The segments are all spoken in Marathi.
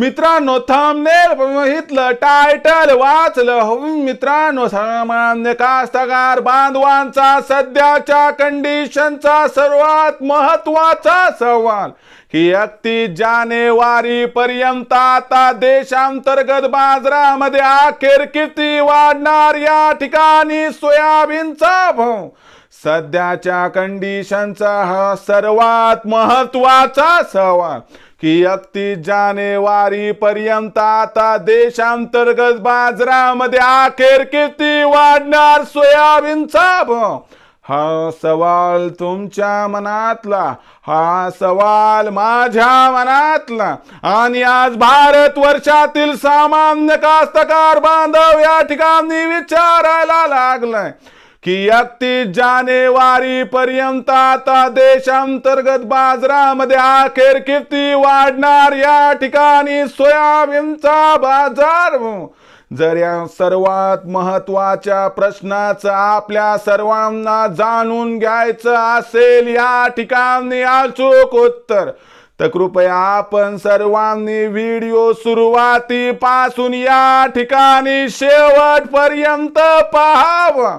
मित्रांनो थांबनेल बघितलं टायटल वाचलं. हो, मित्रांनो सामान्य कास्तकार बांधवांचा सध्याच्या कंडिशनचा सर्वात महत्त्वाचा सवाल. की एकतीस जानेवारी पर्यंत आता देशांतर्गत बाजारामध्ये अखेर किती वाढणार या ठिकाणी सोयाबीनचा भाव? सध्याच्या कंडिशनचा हा सर्वात महत्त्वाचा सवाल. की एकतीस जानेवारी पर्यंत आता देशांतर्गत बाजारामध्ये अखेर किती वाढणार सोयाबीनचा भाव हा सवाल तुमच्या मनातला हा सवाल माझ्या मनातला. आणि आज भारत वर्षातील सामान्य कास्तकार बांधव या ठिकाणी विचारायला लागलाय. की एकतीस जानेवारी पर्यंत आता देशांतर्गत बाजारामध्ये अखेर किती वाढणार या ठिकाणी सोयाबीनचा बाजार? जर या सर्वात महत्त्वाच्या प्रश्नाचं आपल्या सर्वांना जाणून घ्यायचं असेल या ठिकाणी अचूक उत्तर. तर कृपया आपण सर्वांनी व्हिडिओ सुरुवातीपासून या ठिकाणी शेवटपर्यंत पाहावं.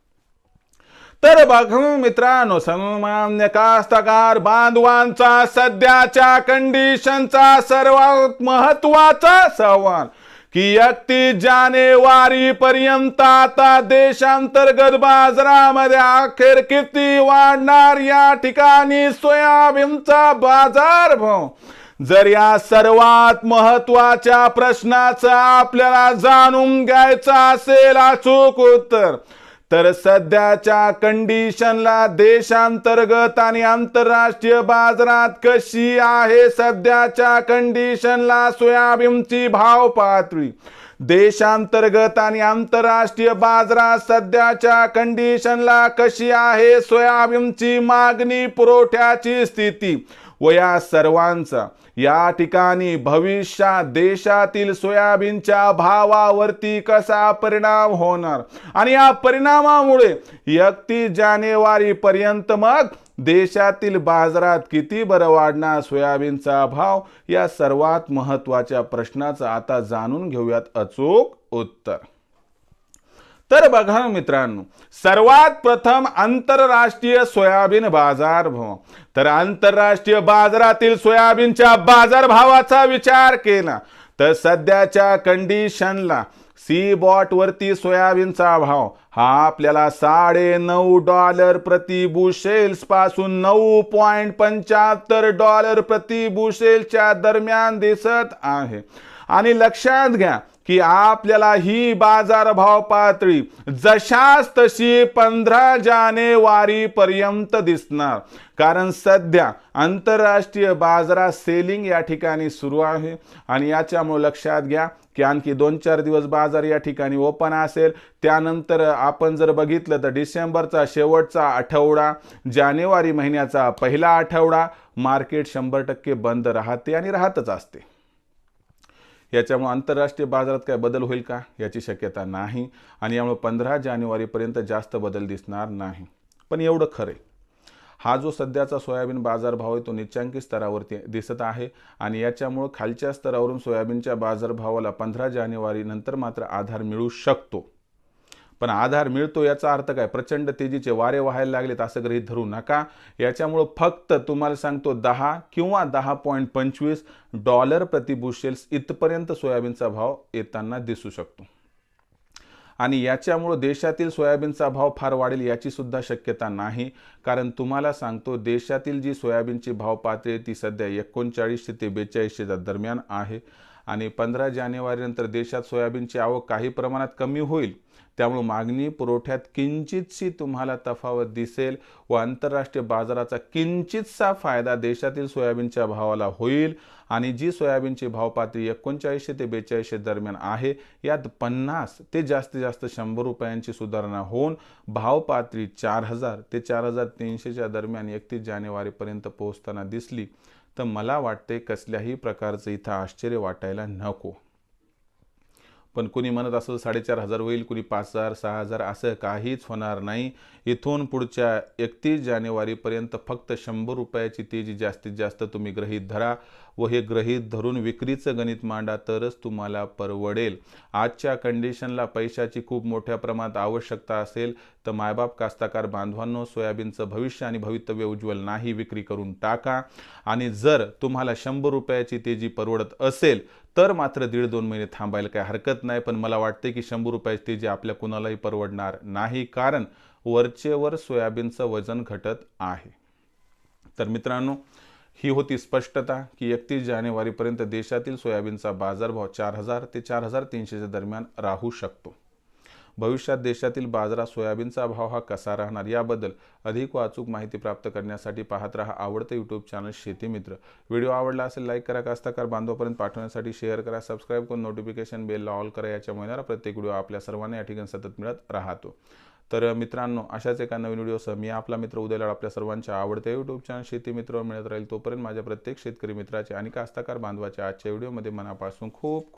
तर बघ मित्रांनो सामान्य कास्तकार बांधवांचा सध्याच्या कंडिशनचा सर्वात महत्त्वाचा सवाल की एकतीस जानेवारी पर्यंत आता देशांतर्गत बाजारामध्ये अखेर किती वाढणार? या ठिकाणी सोयाबीनचा बाजार भाव. जर या सर्वात महत्त्वाच्या प्रश्नाचं आपल्याला जाणून घ्यायचं असेल अचूक उत्तर तर सध्याच्या कंडिशनला देशांतर्गत आणि आंतरराष्ट्रीय बाजारात कशी आहे सध्याच्या कंडिशनला सोयाबीनची भाव पातळी? देशांतर्गत आणि आंतरराष्ट्रीय बाजारात सध्याच्या कंडिशनला कशी आहे सोयाबीनची मागणी पुरवठ्याची स्थिती व या सर्वांचा या ठिकाणी भविष्यात देशातील सोयाबीनच्या भावावरती कसा परिणाम होणार? आणि या परिणामामुळे एकतीस जानेवारी पर्यंत मग देशातील बाजारात किती बरं वाढणार सोयाबीनचा भाव? या सर्वात महत्त्वाच्या प्रश्नाचं आता जाणून घेऊयात अचूक उत्तर. तर बघा मित्रांनो सर्वात प्रथम आंतरराष्ट्रीय सोयाबीन बाजार भाव. तर आंतरराष्ट्रीय बाजारातील सोयाबीनच्या बाजारभावाचा विचार केला. तर सध्याच्या कंडिशनला सी बॉटवरती सोयाबीनचा भाव. हा आपल्याला साडे नऊ डॉलर प्रति बुशेल्सपासून नऊ पॉईंट पंच्याहत्तर डॉलर प्रति बुशेलच्या दरम्यान दिसत आहे. आणि लक्षात घ्या की आपल्याला ही बाजारभाव पातळी जशास तशी पंधरा जानेवारी पर्यंत दिसणार. कारण सध्या आंतरराष्ट्रीय बाजारात सेलिंग या ठिकाणी सुरू आहे. आणि याच्यामुळे लक्षात घ्या की आणखी दोन चार दिवस बाजार या ठिकाणी ओपन असेल. त्यानंतर आपण जर बघितलं तर डिसेंबरचा शेवटचा आठवडा जानेवारी महिन्याचा पहिला आठवडा मार्केट शंभर टक्के बंद राहते आणि राहतच असते. याच्यामुळे आंतरराष्ट्रीय बाजारात काय बदल होईल का? याची शक्यता नाही. आणि यामुळे पंधरा जानेवारीपर्यंत जास्त बदल दिसणार नाही. पण एवढं खरं आहे हा जो सध्याचा सोयाबीन बाजारभाव आहे तो निच्चांकी स्तरावरती दिसत आहे. आणि याच्यामुळं खालच्या स्तरावरून सोयाबीनच्या बाजारभावाला पंधरा जानेवारी नंतर मात्र आधार मिळू शकतो. पण आधार मिळतो याचा अर्थ काय? प्रचंड तेजीचे वारे व्हायला लागलेत असं गृहीत धरू नका. याच्यामुळं फक्त तुम्हाला सांगतो दहा किंवा दहा पॉईंट पंचवीस डॉलर प्रति बुशेल्स इथपर्यंत सोयाबीनचा भाव येताना दिसू शकतो. आणि याच्यामुळं देशातील सोयाबीनचा भाव फार वाढेल याची सुद्धा शक्यता नाही. कारण तुम्हाला सांगतो देशातील जी सोयाबीनची भाव पातळी ती सध्या एकोणचाळीसशे ते बेचाळीसशेच्या दरम्यान आहे. आणि पंधरा जानेवारीनंतर देशात सोयाबीनची आवक काही प्रमाणात कमी होईल. त्यामुळे मागणी पुरवठ्यात किंचितशी तुम्हाला तफावत दिसेल व आंतरराष्ट्रीय बाजाराचा किंचितसा फायदा देशातील सोयाबीनच्या भावाला होईल. आणि जी सोयाबीनची भावपातळी एकोणचाळीसशे ते बेचाळीसशे दरम्यान आहे यात पन्नास ते जास्तीत जास्त शंभर रुपयांची सुधारणा होऊन भावपातळी चार हजार ते चार हजार तीनशेच्या दरम्यान एकतीस जानेवारीपर्यंत पोहोचताना दिसली. तर मला वाटते कसल्याही प्रकारचं इथं आश्चर्य वाटायला नको. पण कुणी म्हणत असेल साडेचार हजार होईल कुणी पाच हजार सहा हजार असं काहीच होणार नाही. इथून पुढच्या एकतीस जानेवारीपर्यंत फक्त शंभर रुपयाची तेजी जास्तीत जास्त तुम्ही ग्रहीत धरा व हे ग्रहीत धरून विक्रीचं गणित मांडा तरच तुम्हाला परवडेल. आजच्या कंडिशनला पैशाची खूप मोठ्या प्रमाणात आवश्यकता असेल तर मायबाप कास्ताकार बांधवांनो सोयाबीनचं भविष्य आणि भवितव्य उज्ज्वल नाही विक्री करून टाका. आणि जर तुम्हाला शंभर रुपयाची तेजी परवडत असेल तर मात्र दीड दोन महिने थांबायला काही हरकत नाही पण मला वाटते की शंभर रुपयाची तेजी आपल्या कुणालाही परवडणार नाही कारण वरचेवर सोयाबीनचं वजन घटत आहे. तर मित्रांनो ही होती स्पष्टता की एकतीस जानेवारीपर्यंत देशातील सोयाबीनचा बाजारभाव चार हजार ते चार हजार तीनशेच्या दरम्यान राहू शकतो. भविष्यात देशातील बाजारात सोयाबीनचा भाव हा कसा राहणार याबद्दल अधिक व अचूक माहिती प्राप्त करण्यासाठी पाहत रहा आवडतं यूट्यूब चॅनल शेती मित्र. व्हिडिओ आवडला असेल लाईक करा कास्ताकार बांधवापर्यंत पाठवण्यासाठी शेअर करा सबस्क्राईब करून नोटिफिकेशन बेलला ऑल करा याच्यामुळे येणारा प्रत्येक व्हिडिओ आपल्या सर्वांना या ठिकाणी सतत मिळत राहतो. तर मित्रांनो अशाच एका नवीन व्हिडिओसह मी आपला मित्र उद्याला आपल्या सर्वांच्या आवडत्या यूट्यूब चॅनल शेती मित्र मिळत राहील तोपर्यंत माझ्या प्रत्येक शेतकरी मित्राचे आणि कास्ताकार बांधवाच्या आजच्या व्हिडिओमध्ये मनापासून खूप